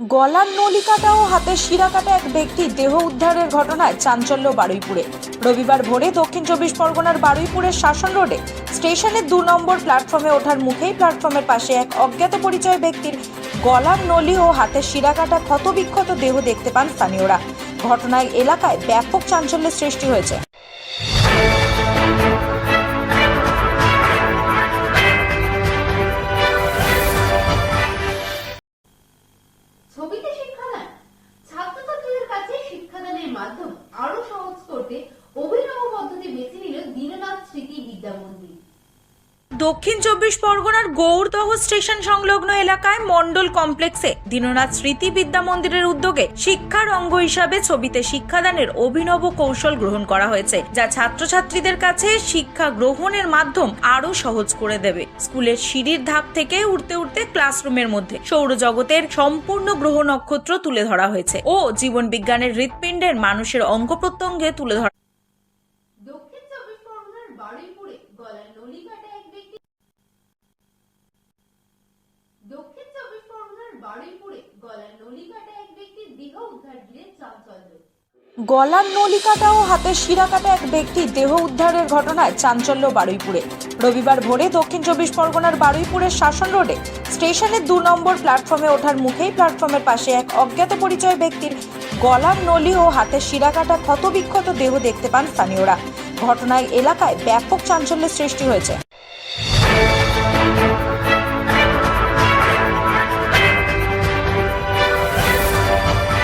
গলার নলি কাটা ও হাতের শিরা কাটা এক ব্যক্তির দেহ উদ্ধারের ঘটনায় চাঞ্চল্য বারুইপুরে। রবিবার ভোরে দক্ষিণ চব্বিশ পরগনার বারুইপুরের শাসন রোডে স্টেশনের দু নম্বর প্ল্যাটফর্মে ওঠার মুখেই প্ল্যাটফর্মের পাশে এক অজ্ঞাত পরিচয় ব্যক্তির গলার নলি ও হাতের শিরা কাটা ক্ষতবিক্ষত দেহ দেখতে পান স্থানীয়রা। ঘটনায় এলাকায় ব্যাপক চাঞ্চল্যের সৃষ্টি হয়েছে। শিক্ষাদান। ছাত্রছাত্রীদের কাছে শিক্ষাদানের মাধ্যম আরও সহজ করতে অভিনব পদ্ধতি বেছে নিল দীননাথ স্মৃতি বিদ্যা মন্দির। দক্ষিণ চব্বিশ পরগনার গৌরদহ স্টেশন সংলগ্ন এলাকায় মন্ডল কমপ্লেক্সে দীননাথ স্মৃতি বিদ্যা মন্দিরের উদ্যোগে শিক্ষার অঙ্গ হিসাবে ছবিতে শিক্ষাদানের অভিনব কৌশল গ্রহণ করা হয়েছে, যা ছাত্রছাত্রীদের কাছে শিক্ষা গ্রহণের মাধ্যম আরও সহজ করে দেবে। স্কুলের সিঁড়ির ধাপ থেকে উঠতে উঠতে ক্লাসরুমের মধ্যে সৌরজগতের সম্পূর্ণ গ্রহ নক্ষত্র তুলে ধরা হয়েছে ও জীবন বিজ্ঞানের হৃৎপিণ্ডের মানুষের অঙ্গ প্রত্যঙ্গে তুলে ধরা দক্ষিণ চব্বিশ পরগনার বারুইপুরে গলার নলি কাটা এক ব্যক্তি দক্ষিণ চব্বিশ গলার নলি কাটা এক ব্যক্তির দেহ উদ্ধার ঘিরে চাঞ্চল্য। গলার নলি কাটা ও হাতের শিরা কাটা এক ব্যক্তির দেহ উদ্ধারের ঘটনায় চাঞ্চল্য বারুইপুরে। রবিবার ভোরে দক্ষিণ চব্বিশ পরগনার বারুইপুরের শাসন রোডে স্টেশনের দু নম্বর প্ল্যাটফর্মে ওঠার মুখেই প্ল্যাটফর্মের পাশে এক অজ্ঞাত পরিচয় ব্যক্তির গলার নলি ও হাতের শিরা কাটা ক্ষতবিক্ষত দেহ দেখতে পান স্থানীয়রা। ঘটনায় এলাকায় ব্যাপক চাঞ্চল্যের সৃষ্টি হয়েছে।